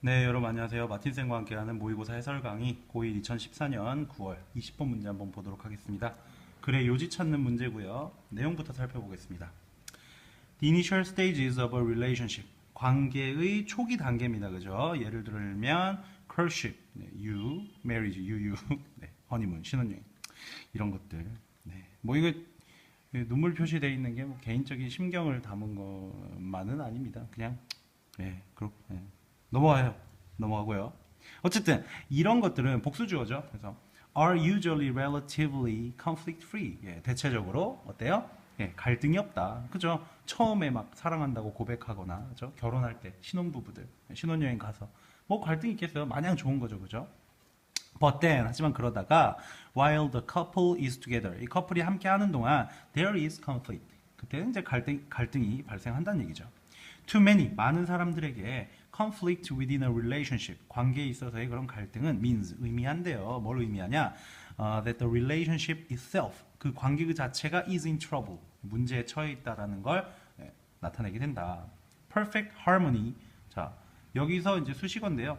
네, 여러분 안녕하세요. 마틴쌤과 함께하는 모의고사 해설 강의 고1 2014년 9월 20번 문제 한번 보도록 하겠습니다. 글의 요지 찾는 문제고요. 내용부터 살펴보겠습니다. The initial stages of a relationship. 관계의 초기 단계입니다. 그죠? 예를 들면 courtship, 네, you, marriage, you, you, 네, honeymoon, 신혼여행 이런 것들. 네, 뭐 이거 눈물 표시되어 있는 게 뭐 개인적인 심경을 담은 것만은 아닙니다. 그냥 네, 그렇, 네. 넘어가요. 넘어가고요. 어쨌든 이런 것들은 복수주어죠. 그래서 are usually relatively conflict free. 예, 대체적으로 어때요? 예, 갈등이 없다. 그죠? 처음에 막 사랑한다고 고백하거나, 그죠? 결혼할 때 신혼부부들 신혼여행 가서 뭐 갈등 있겠어요? 마냥 좋은 거죠, 그죠? But then 하지만 그러다가 while the couple is together 이 커플이 함께 하는 동안 there is conflict 그때는 이제 갈등 갈등이 발생한다는 얘기죠. Too many 많은 사람들에게 conflict within a relationship 관계에 있어서의 그런 갈등은 means 의미한대요. 뭘 의미하냐? 어, that the relationship itself 그 관계 그 자체가 is in trouble 문제에 처해 있다라는 걸 예, 나타내게 된다. Perfect harmony 자 여기서 이제 수식어인데요.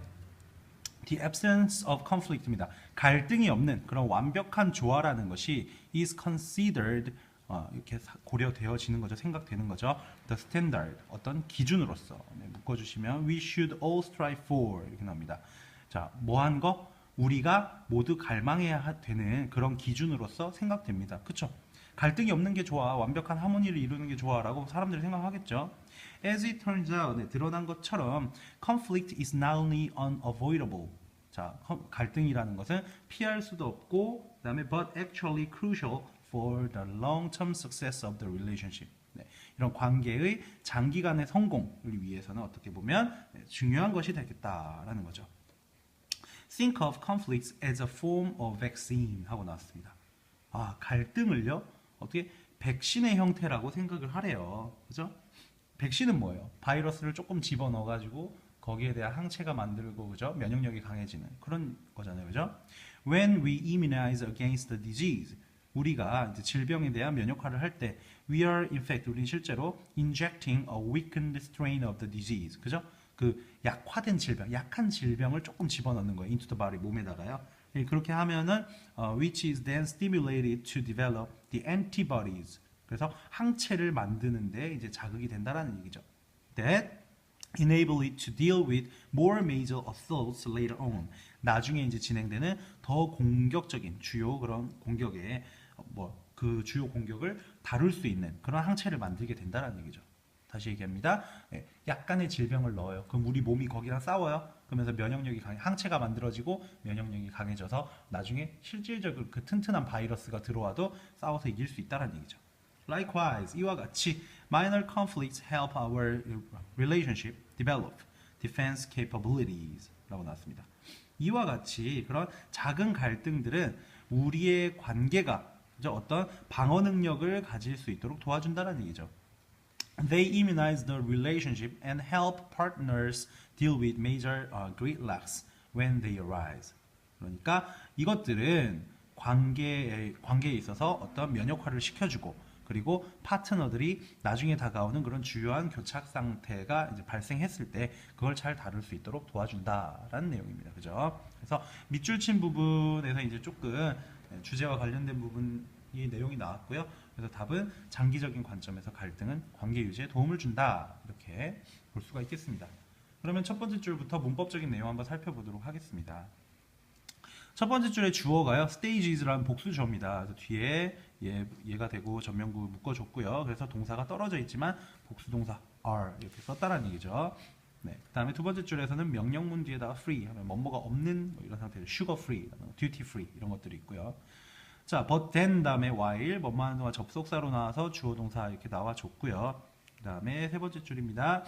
The absence of conflict입니다. 갈등이 없는 그런 완벽한 조화라는 것이 is considered 어, 이렇게 사- 고려되어지는 거죠. 생각되는 거죠. The standard 어떤 기준으로서 네, 묶어주시면 we should all strive for 이렇게 나옵니다. 자, 뭐한 거? 우리가 모두 갈망해야 하- 되는 그런 기준으로서 생각됩니다. 그쵸? 갈등이 없는 게 좋아, 완벽한 하모니를 이루는 게 좋아라고 사람들이 생각하겠죠. As it turns out, 네, 드러난 것처럼 conflict is not only unavoidable. 자, 컨- 갈등이라는 것은 피할 수도 없고, 그다음에 but actually crucial for the long-term success of the relationship. 네, 이런 관계의 장기간의 성공을 위해서는 어떻게 보면 네, 중요한 것이 되겠다라는 거죠. Think of conflicts as a form of vaccine 하고 나왔습니다. 아, 갈등을요? 어떻게 백신의 형태라고 생각을 하래요. 그죠? 백신은 뭐예요? 바이러스를 조금 집어넣어 가지고 거기에 대한 항체가 만들고 그죠? 면역력이 강해지는 그런 거잖아요. 그죠? When we immunize against the disease 우리가 질병에 대한 면역화를 할 때 we are in fact 우리는 실제로 injecting a weakened strain of the disease. 그죠? 그 약화된 질병, 약한 질병을 조금 집어넣는 거예요. into the body 몸에다가요. 예, 그렇게 하면은 어, which is then stimulated to develop the antibodies. 그래서 항체를 만드는데 이제 자극이 된다라는 얘기죠. That enable it to deal with more major assaults later on. 나중에 이제 진행되는 더 공격적인 주요 그런 공격에 뭐 그 주요 공격을 다룰 수 있는 그런 항체를 만들게 된다라는 얘기죠. 다시 얘기합니다. 예, 약간의 질병을 넣어요. 그럼 우리 몸이 거기랑 싸워요. 그러면서 면역력이 강해, 항체가 만들어지고 면역력이 강해져서 나중에 실질적으로 그 튼튼한 바이러스가 들어와도 싸워서 이길 수 있다는 얘기죠. Likewise, 이와 같이 minor conflicts help our relationship develop defense capabilities 라고 나왔습니다. 이와 같이 그런 작은 갈등들은 우리의 관계가 그죠? 어떤 방어 능력을 가질 수 있도록 도와준다는 얘기죠. They immunize the relationship and help partners deal with major uh, gridlocks when they arise. 그러니까 이것들은 관계에, 관계에 있어서 어떤 면역화를 시켜주고 그리고 파트너들이 나중에 다가오는 그런 주요한 교착 상태가 이제 발생했을 때 그걸 잘 다룰 수 있도록 도와준다라는 내용입니다. 그죠? 그래서 밑줄 친 부분에서 이제 조금 주제와 관련된 부분이 내용이 나왔고요. 그래서 답은 장기적인 관점에서 갈등은 관계 유지에 도움을 준다. 이렇게 볼 수가 있겠습니다. 그러면 첫 번째 줄부터 문법적인 내용 한번 살펴보도록 하겠습니다. 첫 번째 줄의 주어가요. stages라는 복수 주어입니다. 그래서 뒤에 얘, 얘가 되고 전면구 묶어줬고요. 그래서 동사가 떨어져 있지만 복수 동사 are 이렇게 썼다는 얘기죠. 네. 그 다음에 두 번째 줄에서는 명령문 뒤에다가 free 하면 뭐뭐가 없는 뭐 이런 상태로 sugar free, duty free 이런 것들이 있고요. 자, but then 다음에 while 하는 동안 접속사로 나와서 주어 동사 이렇게 나와 줬고요. 그 다음에 세 번째 줄입니다.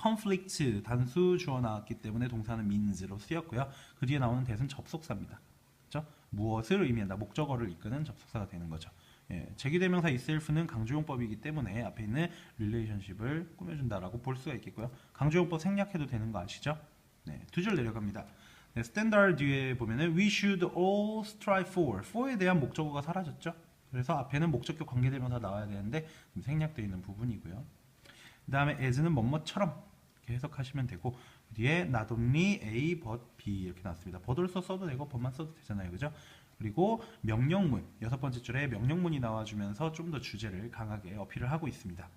conflict 단수 주어 나왔기 때문에 동사는 means로 쓰였고요. 그 뒤에 나오는 대은 접속사입니다. 그렇죠? 무엇을 의미한다. 목적어를 이끄는 접속사가 되는 거죠. 예, 제기대명사 itself는 강조용법이기 때문에 앞에 있는 relationship을 꾸며준다라고 볼 수가 있겠고요. 강조용법 생략해도 되는 거 아시죠? 네, 두 줄 내려갑니다. 네, standard 뒤에 보면은 we should all strive for. for에 대한 목적어가 사라졌죠? 그래서 앞에는 목적격 관계대명사 나와야 되는데 생략되어 있는 부분이고요. 그 다음에 as는 뭐뭐처럼 이렇게 해석하시면 되고 뒤에 not only A but B 이렇게 나왔습니다. but 써도 되고 but만 써도 되잖아요. 그죠? 그리고 명령문 여섯 번째 줄에 명령문이 나와주면서 좀 더 주제를 강하게 어필을 하고 있습니다.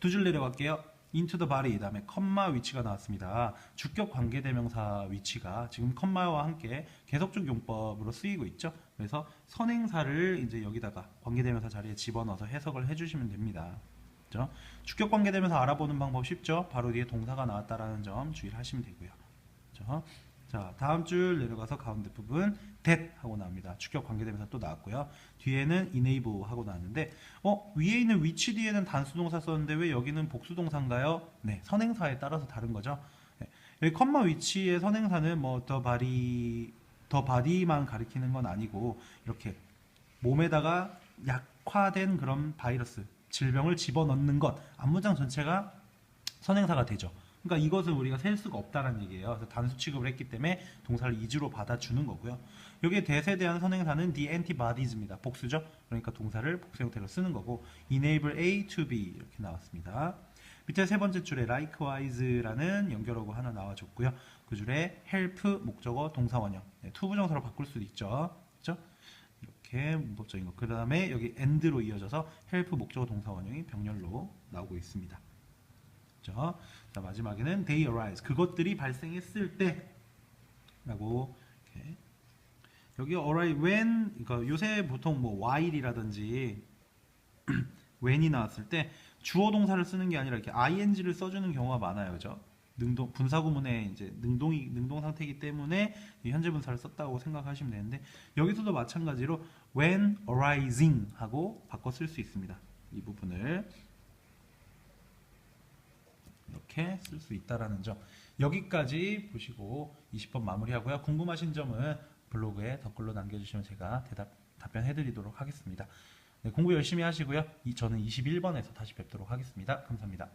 두 줄 내려갈게요. into the body 다음에 컴마 위치가 나왔습니다. 주격 관계대명사 위치가 지금 컴마와 함께 계속적 용법으로 쓰이고 있죠. 그래서 선행사를 이제 여기다가 관계대명사 자리에 집어넣어서 해석을 해주시면 됩니다. 주격 관계대명사 알아보는 방법 쉽죠. 바로 뒤에 동사가 나왔다라는 점 주의를 하시면 되고요. 그죠? 자 다음 줄 내려가서 가운데 부분 that 하고 나옵니다. 주격 관계대명사 또 나왔고요. 뒤에는 enable 하고 나왔는데 어 위에 있는 which 뒤에는 단수동사 썼는데 왜 여기는 복수동사인가요? 네 선행사에 따라서 다른 거죠. 네, 여기 컴마 위치의 선행사는 뭐더 바디 더 바디만 가리키는 건 아니고 이렇게 몸에다가 약화된 그런 바이러스 질병을 집어넣는 것 안무장 전체가 선행사가 되죠. 그러니까 이것은 우리가 셀 수가 없다는 얘기예요. 그래서 단수 취급을 했기 때문에 동사를 이주로 받아주는 거고요. 여기에 대세에 대한 선행사는 the antibodies입니다. 복수죠. 그러니까 동사를 복수 형태로 쓰는 거고 enable A to B 이렇게 나왔습니다. 밑에 세 번째 줄에 likewise라는 연결어구 하나 나와줬고요. 그 줄에 help 목적어 동사 원형 네, 투부정사로 바꿀 수도 있죠. 그렇죠? 이렇게 문법적인 거. 그 다음에 여기 and로 이어져서 help 목적어 동사 원형이 병렬로 나오고 있습니다. 그렇죠? 자 마지막에는 they arise 그것들이 발생했을 때 라고 이렇게 여기 arise when 그러니까 요새 보통 뭐 while이라든지 when이 나왔을 때 주어 동사를 쓰는 게 아니라 이렇게 ing를 써주는 경우가 많아요, 그죠? 능동 분사구문에 이제 능동이 능동 상태이기 때문에 이 현재 분사를 썼다고 생각하시면 되는데 여기서도 마찬가지로 when arising 하고 바꿔 쓸 수 있습니다. 이 부분을 이렇게 쓸 수 있다라는 점 여기까지 보시고 20번 마무리하고요. 궁금하신 점은 블로그에 댓글로 남겨주시면 제가 대답 답변해드리도록 하겠습니다. 네, 공부 열심히 하시고요. 이, 저는 21번에서 다시 뵙도록 하겠습니다. 감사합니다.